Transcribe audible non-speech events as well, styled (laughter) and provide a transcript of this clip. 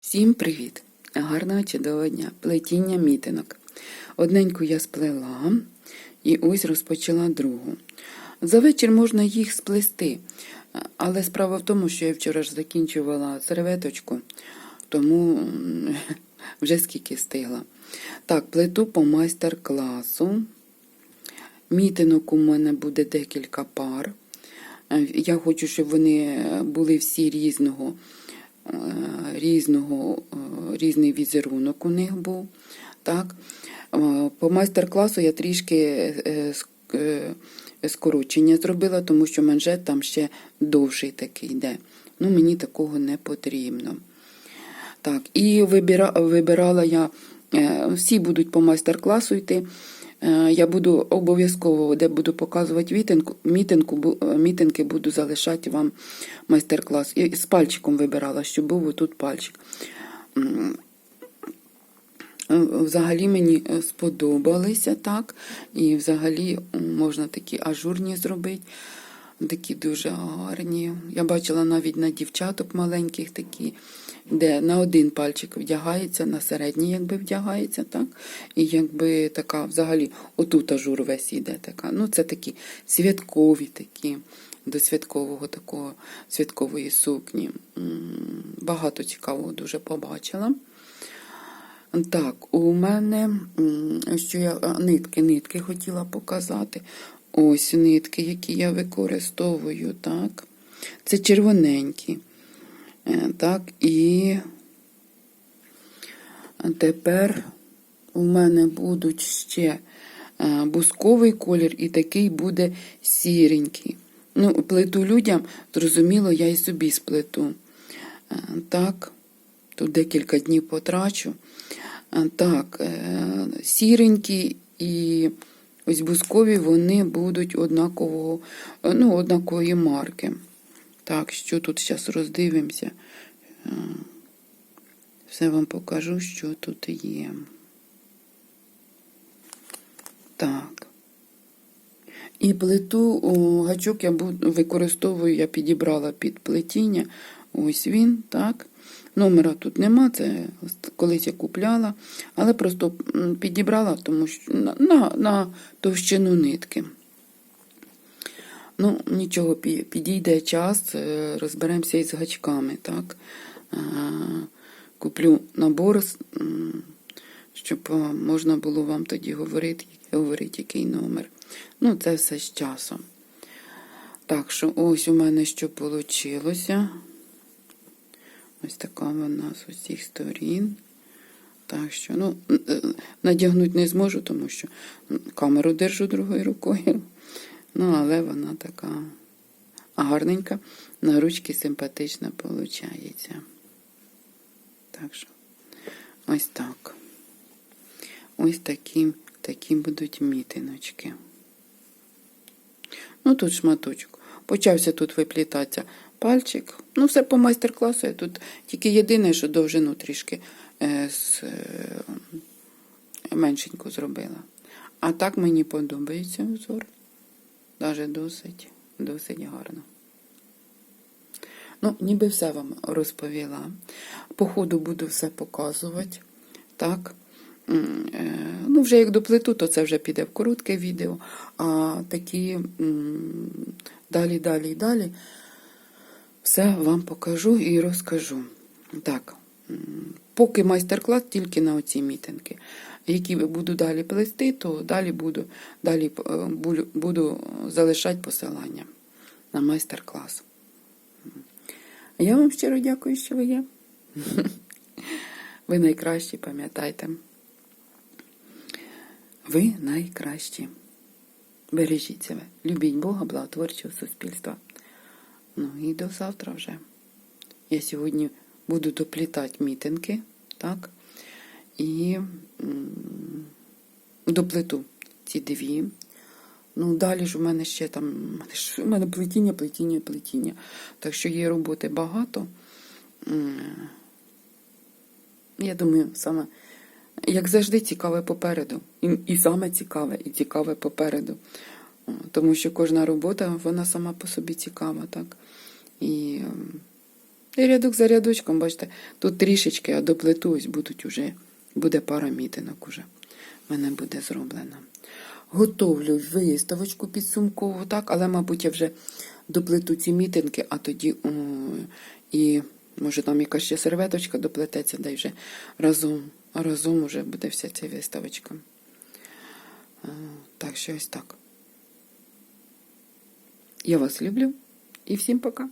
Всім привіт! Гарного чудового дня! Плетіння мітинок. Одненьку я сплела і ось розпочала другу. За вечір можна їх сплести, але справа в тому, що я вчора ж закінчувала серветочку, тому (laughs) вже скільки встигла. Так, плету по майстер-класу. Мітинок у мене буде декілька пар. Е, Я хочу, щоб вони були всі різного, різного, е, різний візерунок у них був. Так. Е, По майстер-класу я трішки е, ск- е, скорочення зробила, тому що манжет там ще довший такий йде. Ну, мені такого не потрібно. Так, і вибира, вибирала я, е, всі будуть по майстер-класу йти. Е, Я буду обов'язково, де буду показувати вітинку, мітинку, е, мітинки, буду залишати вам майстер-клас. І з пальчиком вибирала, щоб був отут пальчик. Е, Взагалі мені сподобалися так. І взагалі можна такі ажурні зробити. Такі дуже гарні. Я бачила навіть на дівчаток маленьких такі, де на один пальчик вдягається, на середній якби вдягається, так? І якби така взагалі отут ажур весь іде така. Ну, це такі святкові такі, до святкового такого святкової сукні. Багато цікавого дуже побачила. Так, у мене, що я нитки, нитки хотіла показати. Ось нитки, які я використовую, так. Це червоненькі. Е, Так, і тепер у мене будуть ще е, бусковий колір, і такий буде сіренький. Ну, плету людям, зрозуміло, я і собі сплету. Е, Так, тут декілька днів потрачу. Так, сіренькі і ось бускові вони будуть однакового, е, ну, однакової марки. Так, що тут зараз роздивимося. Е, Все вам покажу, що тут є. Так. І плиту о, гачок я використовую, я підібрала під плетіння. Ось він, так. Номера тут нема, це колись я купляла, але просто підібрала, тому що на, на, на товщину нитки. Ну, нічого, підійде час, е, розберемося із гачками, так. Е, Куплю набор, щоб е, можна було вам тоді говорити, говорити, який номер. Ну, це все з часом. Так що ось у мене що вийшло. Ось така вона з усіх сторін. Так що, ну, е, надягнути не зможу, тому що камеру держу другою рукою. Ну, але вона така гарненька, на ручки симпатична виходить. Так що, ось так. Ось такі, такі будуть мітиночки. Ну, тут шматочок. Почався тут виплітатися пальчик. Ну, все по майстер-класу. Я тут тільки єдине, що довжину трішки е, з, е, меншеньку зробила. А так мені подобається узор. Даже досить, досить гарно. Ну, ніби все вам розповіла. По ходу буду все показувати. Так. Е, Ну, вже як доплету, то це вже піде в коротке відео. А такі далі, далі, далі все вам покажу і розкажу. Так, поки майстер-клас тільки на оці мітинги. Які буду далі плести, то далі буду, далі е, буду залишати посилання на майстер-клас. Я вам щиро дякую, що ви є. (laughs) Ви найкращі, пам'ятайте. Ви найкращі. Бережіть себе. Любіть Бога, благотворчого суспільства. Ну і до завтра вже. Я сьогодні буду доплітати мітинги, так? І доплету ці дві. Ну, далі ж у мене ще там, у мене плетіння, плетіння, плетіння. Так що є роботи багато. Я думаю, саме, як завжди, цікаве попереду. І, і саме цікаве, і цікаве попереду. Тому що кожна робота, вона сама по собі цікава, так. І ем, І рядок за рядочком, бачите, тут трішечки, а доплету ось будуть уже, буде пара мітинок уже. Мене буде зроблена. Готовлю виставочку підсумкову, так, але, мабуть, я вже доплету ці мітинки, а тоді о, і може там якась ще серветочка доплететься, й вже разом, разом уже буде вся ця виставочка. О, Так що ось так. Я вас люблю і всім пока.